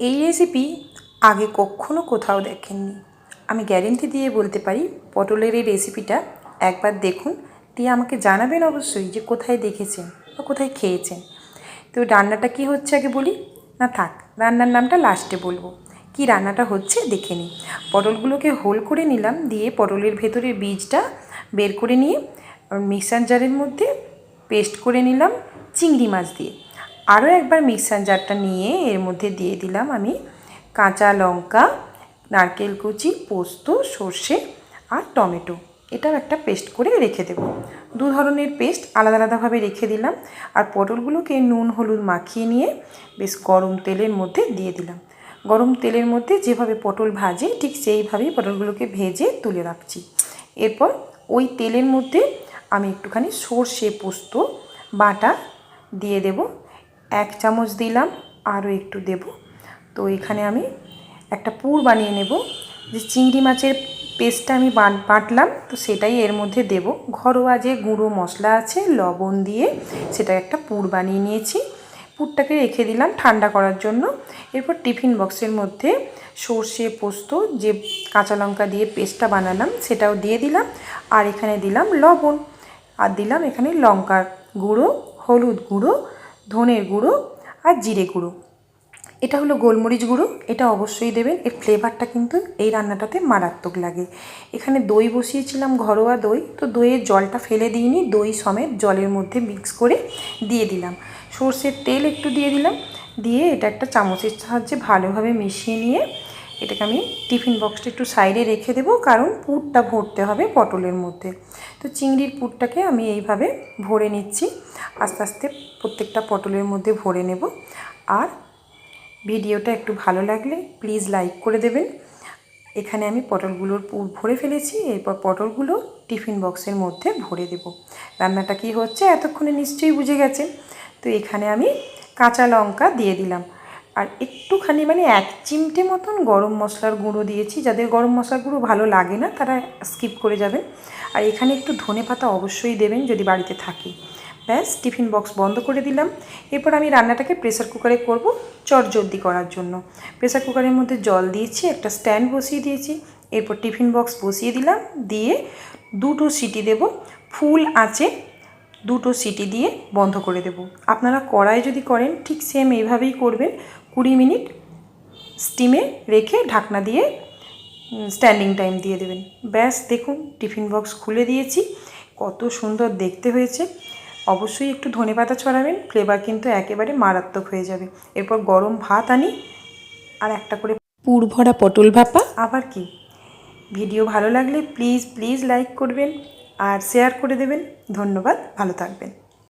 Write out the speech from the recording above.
এই রেসিপি আগে কখনো কোথাও দেখেননি। আমি গ্যারেন্টি দিয়ে বলতে পারি, পটলের এই রেসিপিটা একবার দেখুন, দিয়ে আমাকে জানাবেন অবশ্যই যে কোথায় দেখেছেন বা কোথায় খেয়েছেন। তো রান্নাটা কি হচ্ছে আগে বলি? না থাক, রান্নার নামটা লাস্টে বলব। কি রান্নাটা হচ্ছে দেখে নিই। পটলগুলোকে হোল করে নিলাম, দিয়ে পটলের ভেতরের বীজটা বের করে নিয়ে, মিক্সার জারের মধ্যে পেস্ট করে নিলাম, চিংড়ি মাছ দিয়ে। আরও একবার মিক্সার জারটা নিয়ে এর মধ্যে দিয়ে দিলাম আমি কাঁচা লঙ্কা, নারকেল কুচি, পোস্ত, সর্ষে আর টমেটো। এটাও একটা পেস্ট করে রেখে দেব। দু ধরনের পেস্ট আলাদা আলাদাভাবে রেখে দিলাম আর পটলগুলোকে নুন, হলুদ মাখিয়ে নিয়ে বেশ গরম তেলের মধ্যে দিয়ে দিলাম। গরম তেলের মধ্যে যেভাবে পটল ভাজে ঠিক সেইভাবেই পটলগুলোকে ভেজে তুলে রাখছি। এরপর ওই তেলের মধ্যে আমি একটুখানি সর্ষে, পোস্ত, বাটা দিয়ে দেব। এক চামচ দিলাম, আরও একটু দেব। তো এখানে আমি একটা পুর বানিয়ে নেব। যে চিংড়ি মাছের পেস্টটা আমি বাটলাম, তো সেটাই এর মধ্যে দেব। ঘরোয়া যে গুঁড়ো মশলা আছে, লবণ দিয়ে সেটা একটা পুর বানিয়ে নিয়েছি। পুরটাকে রেখে দিলাম ঠান্ডা করার জন্য। এরপর টিফিন বক্সের মধ্যে সর্ষে, পোস্ত, যে কাঁচা লঙ্কা দিয়ে পেস্টটা বানালাম, সেটাও দিয়ে দিলাম। আর এখানে দিলাম লবণ। আর দিলাম এখানে লঙ্কার গুঁড়ো, হলুদ গুঁড়ো ধনের গুঁড়ো আর জিরে গুঁড়ো। এটা হলো গোলমরিচ গুঁড়ো, এটা অবশ্যই দেবেন। এর ফ্লেভারটা কিন্তু এই রান্নাটাতে মারাত্মক লাগে। এখানে দই বসিয়েছিলাম, ঘরোয়া দই। তো দইয়ের জলটা ফেলে দিইনি, দই সমেত জলের মধ্যে মিক্স করে দিয়ে দিলাম। সর্ষের তেল একটু দিয়ে দিলাম, দিয়ে এটা একটা চামচের সাহায্যে ভালোভাবে মিশিয়ে নিয়ে এটাকে আমি টিফিন বক্সটা একটু সাইডে রেখে দেবো, কারণ পুরটা ভরতে হবে পটলের মধ্যে। তো চিংড়ির পুরটাকে আমি এইভাবে ভরে নিচ্ছি, আস্তে আস্তে প্রত্যেকটা পটলের মধ্যে ভরে নেব। আর ভিডিওটা একটু ভালো লাগলে প্লিজ লাইক করে দেবেন। এখানে আমি পটলগুলোর পুর ভরে ফেলেছি, এরপর পটলগুলো টিফিন বক্সের মধ্যে ভরে দেব। রান্নাটা কি হচ্ছে এতক্ষণে নিশ্চয়ই বুঝে গেছে তো এখানে আমি কাঁচা লঙ্কা দিয়ে দিলাম। আর একটুখানি মানে এক চিমটে মতন গরম মশলার গুঁড়ো দিয়েছি। যাদের গরম মশলার গুঁড়ো ভালো লাগে না, তারা স্কিপ করে যাবেন। আর এখানে একটু ধনে পাতা অবশ্যই দেবেন যদি বাড়িতে থাকে। ব্যাস, টিফিন বক্স বন্ধ করে দিলাম। এরপর আমি রান্নাটাকে প্রেসার কুকারে করব চটজলদি করার জন্য। প্রেসার কুকারের মধ্যে জল দিয়েছি, একটা স্ট্যান্ড বসিয়ে দিয়েছি। এরপর টিফিন বক্স বসিয়ে দিলাম, দিয়ে দুটো সিটি দেব, ফুল আঁচে দুটো সিটি দিয়ে বন্ধ করে দেব। আপনারা কড়াই যদি করেন, ঠিক সেম এইভাবেই করবেন। কুড়ি মিনিট স্টিমে রেখে ঢাকনা দিয়ে স্ট্যান্ডিং টাইম দিয়ে দেবেন। ব্যাস, দেখুন, টিফিন বক্স খুলে দিয়েছি। কত সুন্দর দেখতে হয়েছে। অবশ্যই একটু ধনে পাতা ছড়াবেন ফ্লেভার কিন্তু একেবারে মারাত্মক হয়ে যাবে। এরপর গরম ভাত আনি আর একটা করে পুর ভরা পটল ভাপা। আবার কি? ভিডিও ভালো লাগলে প্লিজ প্লিজ লাইক করবেন আর শেয়ার করে দেবেন। ধন্যবাদ ভালো থাকবেন।